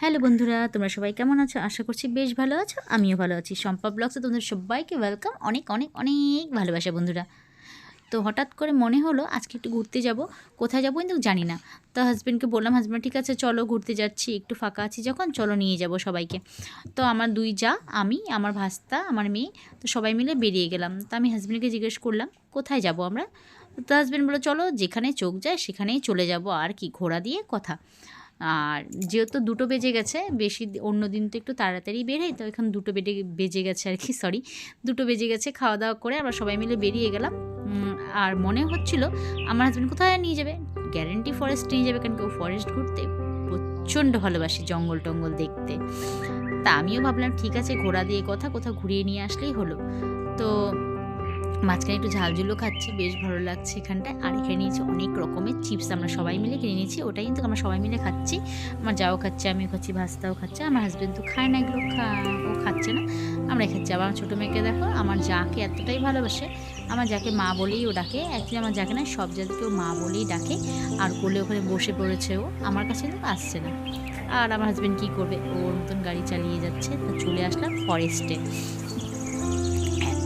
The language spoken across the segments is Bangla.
হ্যালো বন্ধুরা, তোমরা সবাই কেমন আছো? আশা করছি বেশ ভালো আছো। আমিও ভালো আছি। সম্পা ব্লগসে তোমাদের সবাইকে ওয়েলকাম অনেক অনেক অনেক ভালোবাসা বন্ধুরা। তো হঠাৎ করে মনে হলো আজকে একটু ঘুরতে যাব। কোথায় যাব কিন্তু জানি না। তো হাজব্যান্ডকে বললাম হাজব্যান্ড ঠিক আছে, চলো ঘুরতে যাচ্ছি, একটু ফাঁকা আছি যখন, চলো নিয়ে যাব সবাইকে। তো আমার দুই যা, আমি, আমার ভাস্তা, আমার মেয়ে, তো সবাই মিলে বেরিয়ে গেলাম। তো আমি হাজব্যান্ডকে জিজ্ঞেস করলাম, কোথায় যাব আমরা? তো হাজব্যান্ড বলল, চলো যেখানে চোখ যায়, সেখানেই চলে যাব, আর কি, ঘোড়া দিয়ে কথা। আর যেহেতু দুটো বেজে গেছে, বেশি অন্য দিন তো একটু তাড়াতাড়ি বেরোই, তো এখন দুটো বেজে বেজে গেছে আর কি সরি দুটো বেজে গেছে খাওয়া দাওয়া করে আমরা সবাই মিলে বেরিয়ে গেলাম। আর মনে হচ্ছিল আমার হাজব্যান্ড কোথায় নিয়ে যাবে? গ্যারেন্টি ফরেস্ট নিয়ে যাবে, কারণ কেউ ফরেস্ট ঘুরতে প্রচণ্ড ভালোবাসি জঙ্গল টঙ্গল দেখতে। তা আমিও ভাবলাম, ঠিক আছে, ঘোড়া দিয়ে কথা কোথাও ঘুরিয়ে নিয়ে আসলেই হলো। তো মাঝখানে একটু ঝালঝুলো খাচ্ছি, বেশ ভালো লাগছে এখানটায়। আর এখানে নিয়েছি অনেক রকমের চিপস আমরা সবাই মিলে কিনে নিয়েছি, ওটাই কিন্তু আমরা সবাই মিলে খাচ্ছি। আমার যাও খাচ্ছে, আমিও খাচ্ছি, ভাস্তাও খাচ্ছে, আমার হাজব্যান্ড তো খায় না, এগুলো ও খাচ্ছে না আমরা খাচ্ছি। আবার আমার ছোটো মেয়েকে দেখো, আমার যাকে এতটাই ভালোবাসে, আমার যাকে মা বলেই ও ডাকে অ্যাকচুয়ালি আমার যাকে না সব জাতিকেও মা বলেই ডাকে, আর কোলে ওখানে বসে পড়েছে ও, আমার কাছে কিন্তু আসছে না। আর আমার হাজব্যান্ড কী করবে? ওর মতন গাড়ি চালিয়ে যাচ্ছে, তো চলে আসলাম ফরেস্টে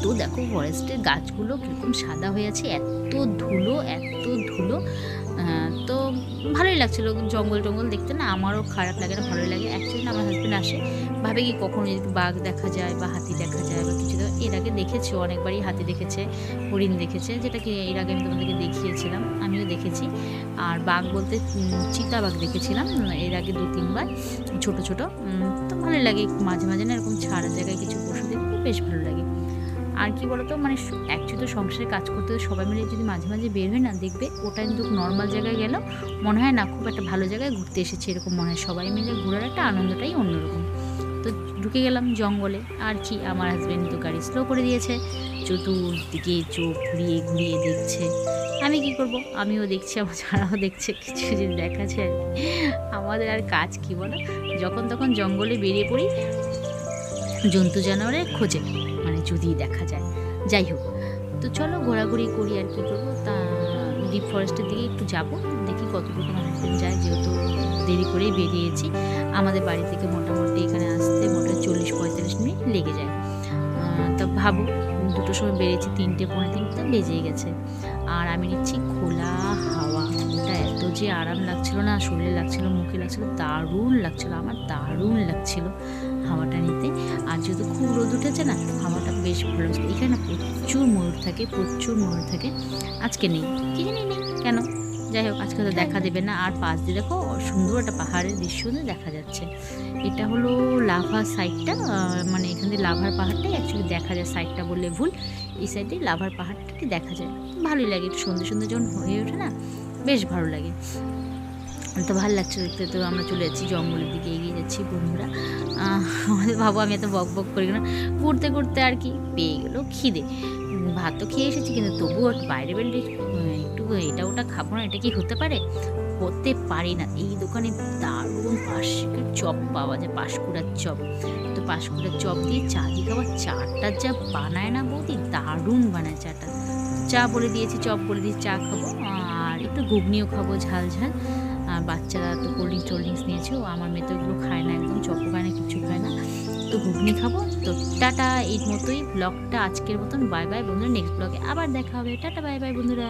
এত দেখো ফরেস্টের গাছগুলো কীরকম সাদা হয়ে আছে এত ধুলো এত ধুলো। তো ভালোই লাগছিল জঙ্গল টঙ্গল দেখতে না আমারও খারাপ লাগে না ভালোই লাগে। অ্যাকচুয়ালি আমার হাজব্যান্ড আসে ভাবে কি কখনো যদি বাঘ দেখা যায় বা হাতি দেখা যায় বা কিছু এর আগে দেখেছে অনেকবারই হাতি দেখেছে হরিণ দেখেছে যেটা কি এর আগে আমি তোমাদেরকে দেখিয়েছিলাম আমিও দেখেছি। আর বাঘ বলতে উম, চিতাবাঘ দেখেছিলাম এর আগে দু তিনবার ছোট ছোট। তো ভালো লাগে মাঝে মাঝে না এরকম ছাড়া জায়গায় কিছু পশু দেখতে বেশ ভালো লাগে। আর কি বলতো মানে অ্যাকচুয়ালি সংসারে কাজ করতে সবাই মিলে যদি মাঝে মাঝে বের হয় না, দেখবে ওটা কিন্তু নর্মাল জায়গায় গেল, মনে হয় না খুব একটা ভালো জায়গায় ঘুরতে এসেছে, এরকম মনে হয়। সবাই মিলে ঘোরার একটা আনন্দটাই অন্যরকম। তো ঢুকে গেলাম জঙ্গলে, আর কি আমার হাজব্যান্ড তো গাড়ি স্লো করে দিয়েছে, চতুর্দিকে চোখ ঘুরিয়ে ঘুরিয়ে দেখছে। আমি কি করব? আমিও দেখছি, আমার ছাড়াও দেখছে, কিছু যদি দেখা যায় আমাদের আর কাজ কি বলো? যখন তখন জঙ্গলে বেরিয়ে পড়ি জন্তু জানোয়ারের খোঁজে মানে যদি দেখা যায়। যাই হোক, তো চলো ঘোরাঘুরি করি আর কি করব। তা ডিপ ফরেস্টের দিকে একটু যাব, দেখি কতটুকু হাজব্যান্ড যায়, যেহেতু দেরি করেই বেরিয়েছি। আমাদের বাড়ি থেকে মোটামুটি এখানে আসতে মোটামুটি চল্লিশ পঁয়তাল্লিশ মিনিট লেগে যায়। তা ভাবো, দুটোর সময় বেরিয়েছি, তিনটে পৌনে তিনটে বেজেই গেছে। আর আমি নিচ্ছি খোলা হাওয়া। ওটা এত যে আরাম লাগছিল না, শরীরে লাগছিল, মুখে লাগছিল, দারুণ লাগছিল, আমার দারুণ লাগছিল হাওয়াটা নিতে। যেহেতু খুব রোদ উঠেছে না, হাওয়াটা বেশ ভালো এখানে প্রচুর ময়ূর থাকে, প্রচুর ময়ূর থাকে। আজকে নেই। কি জানি নেই? কেন? যাই হোক, আজকে তো দেখা দেবে না। আর পাশ দিয়ে দেখো সুন্দর একটা পাহাড়ের দৃশ্য দেখা যাচ্ছে। এটা হলো লাভা সাইডটা মানে এখান থেকে লাভার পাহাড়টাই অ্যাকচুয়ালি দেখা যায়। সাইডটা বললে ভুল। এই সাইডে লাভার পাহাড়টাকে দেখা যায়। ভালোই লাগে। একটু সুন্দর সুন্দর যখন হয়ে ওঠে না, বেশ ভালো লাগে। তো ভালো লাগছে দেখতে, তো আমরা চলে যাচ্ছি জঙ্গলের দিকে, এগিয়ে যাচ্ছি বন্ধুরা। আমাদের ভাবো আমি এত বক বক করি না করতে করতে আর কি পেয়ে গেলো খিদে। ভাত তো খেয়ে এসেছি, কিন্তু তবুও বাইরে বেরলে একটু এটা ওটা খাব না, এটা কি হতে পারে? হতে পারি না। এই দোকানে দারুণ পাশের চপ পাওয়া যায় পাশকুড়ার চপ। তো পাশকুড়ার চপ দিয়ে চা দিয়ে খাবার চাটা যা বানায় না বৌদি, দারুণ বানায় চাটা। চা বলে দিয়েছি, চপ বলে দিয়েছি, চা খাব, আর একটু ঘুগনিও খাব ঝাল ঝাল। বাচ্চারা তো কোল্ড ড্রিঙ্কস টোল্ড ড্রিঙ্কস নিয়েছে। ও আমার মেয়ে তো এগুলো খায় না একদম চপ খায় না কিছু খায় না। তো ঘুগনি খাব। তো টাটা এর মতোই ব্লগটা আজকের মতন। বাই বাই বন্ধুরা নেক্সট ব্লগে আবার দেখা হবে। টাটা বাই বাই বন্ধুরা।